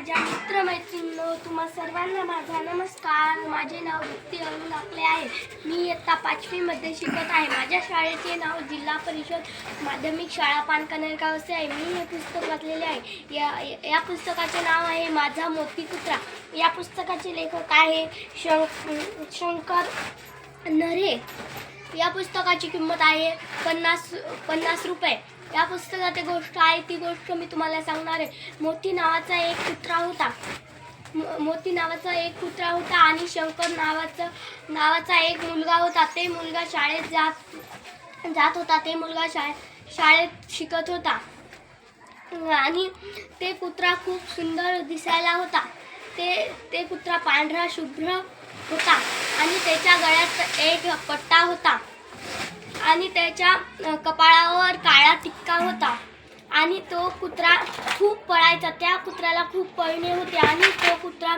माझ्या मित्रमैत्रिणींनो तुम्हा सर्वांना माझा नमस्कार. माझे नाव भक्ती अरुण आपले आहे. मी इयत्ता पाचवीमध्ये शिकत आहे. माझ्या शाळेचे नाव जिल्हा परिषद माध्यमिक शाळा पानकनेरगाव असे आहे. मी हे पुस्तक वाचलेले आहे. या या पुस्तकाचे नाव आहे माझा मोती कुत्रा या पुस्तकाचे लेखक आहे शं शंकर नरे. या पुस्तकाची किंमत आहे पन्नास पन्नास रुपये. या पुस्तकात गोष्ट आहे ती गोष्ट मी तुम्हाला सांगणार आहे. मोती नावाचा एक कुत्रा होता. मोती नावाचा एक कुत्रा होता आणि शंकर नावाचा नावाचा एक मुलगा होता. ते मुलगा शाळेत जात जात होता. ते मुलगा शाळे शाळेत शिकत होता. आणि ते कुत्रा खूप सुंदर दिसायला होता. ते ते कुत्रा पांढरा शुभ्र होता. आणि त्याच्या गळ्यात एक पट्टा होता. आणि त्याच्या कपाळावर काळा टिक्का होता. आणि तो कुत्रा खूप पळायचा. त्या कुत्र्याला खूप पळणे होते आणि तो कुत्रा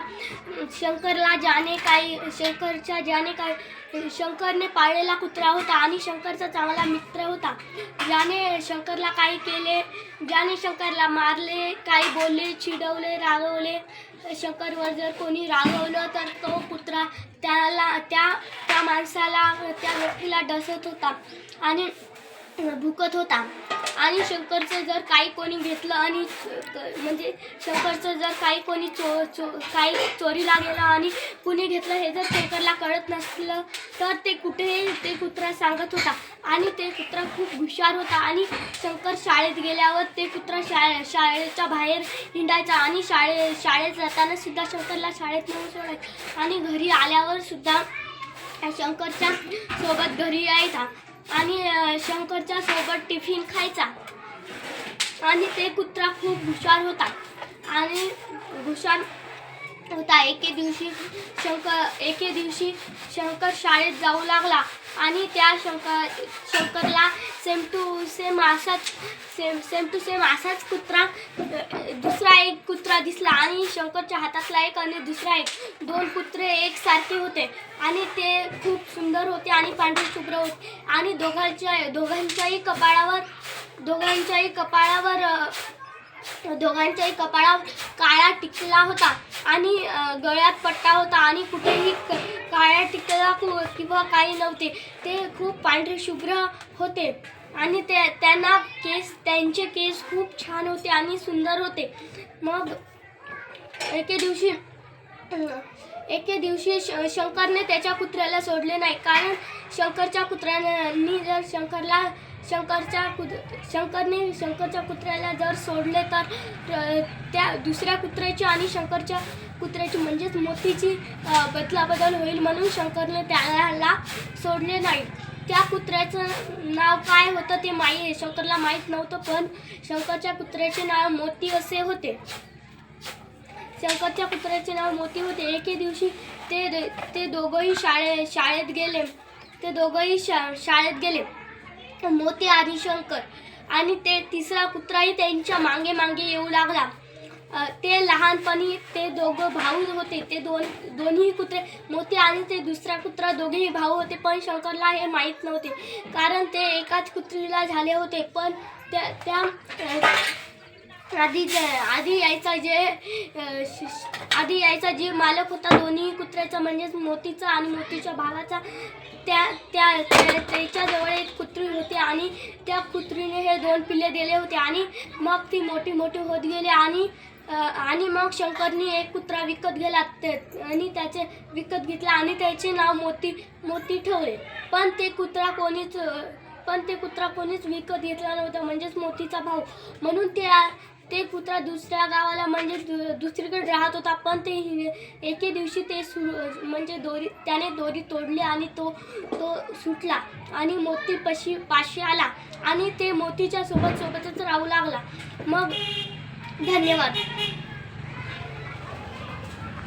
शंकरला ज्याने काही शंकरच्या ज्याने काही शंकरने पाळलेला कुत्रा होता आणि शंकरचा चांगला मित्र होता. ज्याने शंकरला काही केले ज्याने शंकरला मारले काही बोलले चिडवले रागवले शंकरवर जर कोणी रागवलं तर तो कुत्रा त्याला त्या त्या माणसाला त्या व्यक्तीला डसत होता. आणि भुकत होता. आणि शंकरचं जर काही कोणी घेतलं आणि म्हणजे शंकरचं जर काही कोणी चो चो काही चोरीला गेलं आणि कुणी घेतलं हे जर शंकरला कळत नसलं तर ते कुठे ते कुत्रा सांगत होता. आणि ते कुत्रा खूप हुशार होता आणि शंकर शाळेत गेल्यावर ते कुत्रा शाळे शाळेच्या बाहेर हिंडायचा आणि शाळे शाळेत जाताना सुद्धा शंकरला शाळेत नेऊन सोडायचं. आणि घरी आल्यावर सुद्धा शंकरच्या सोबत घरी यायचा. आणि शंकरच्या सोबत टिफिन खायचा. आणि ते कुत्रा खूप हुशार होता. आणि हुशार होता. एके दिवशी शंकर एके दिवशी शंकर शाळेत जाऊ लागला आणि त्या शंकर शंकरला सेम टू सेम असाच सेम सेम टू सेम असाच कुत्रा दुसरा एक कुत्रा दिसला आणि शंकरच्या हातातला एक आणि दुसरा एक. दोन कुत्रे एकसारखे होते आणि ते खूप सुंदर होते आणि पांढरे शुभ्र होते. आणि दोघांच्या दोघांच्याही कपाळावर दोघांच्याही कपाळावर दोघांच्याही कपाळावर काळा टिकला होता आणि गळ्यात पट्टा होता आणि कुठेही काळ्या टिकला किंवा काही नव्हते. ते खूप पांढरे शुभ्र होते. आणि ते त्यांना केस त्यांचे केस खूप छान होते आणि सुंदर होते. मग एके दिवशी एके दिवशी श शंकरने त्याच्या कुत्र्याला सोडले नाही. कारण शंकरच्या कुत्र्यानी जर शंकरला शंकरच्या कुत शंकरने शंकरच्या कुत्र्याला जर सोडले तर त्या दुसऱ्या कुत्र्याची आणि शंकरच्या कुत्र्याची म्हणजेच मोतीची बदलाबदल होईल म्हणून शंकरने त्याला सोडले नाही. त्या कुत्र्याचं नाव काय होतं ते माही शंकरला माहीत नव्हतं पण शंकरच्या कुत्र्याचे नाव मोती असे होते. शंकरच्या कुत्र्याचे नाव मोती होते. एके दिवशी ते ते दोघंही शाळे शाळेत गेले. ते दोघंही शा शाळेत गेले. मोती आणि शंकर आणि ते तिसरा कुत्राही त्यांच्या मागे मागे येऊ लागला. ते लहानपणी ते दोघं भाऊ होते. ते दोन दोन्ही कुत्रे मोती आणि ते दुसरा कुत्रा दोघेही भाऊ होते पण शंकरला हे माहीत नव्हते. कारण ते एकाच कुत्रीला झाले होते पण त्या त्या आधी जे आधी यायचा जे श- आधी यायचा जे मालक होता दोन्ही कुत्र्याचा म्हणजेच मोतीचा आणि मोतीच्या भावाचा त्या त्या त्याच्याजवळ एक कुत्री होती आणि त्या कुत्रीने हे दोन पिल्ले दिले होते आणि मग ती मोठी मोठी होत गेली आणि आणि मग शंकरनी एक कुत्रा विकत गेला आणि त्याचे विकत घेतला आणि त्याचे नाव मोती मोती ठेवले. पण ते कुत्रा कोणीच पण ते कुत्रा कोणीच विकत घेतला नव्हता म्हणजेच मोतीचा भाऊ. म्हणून त्या ते कुत्रा दुसऱ्या गावाला म्हणजे दु- दुसरीकडे राहत होता पण ते एके दिवशी ते सु म्हणजे दोरी त्याने दोरी तोडली आणि तो तो सुटला आणि मोती पशी पाशी आला आणि ते मोतीच्या सोबत सोबतच राहू लागला. मग धन्यवाद.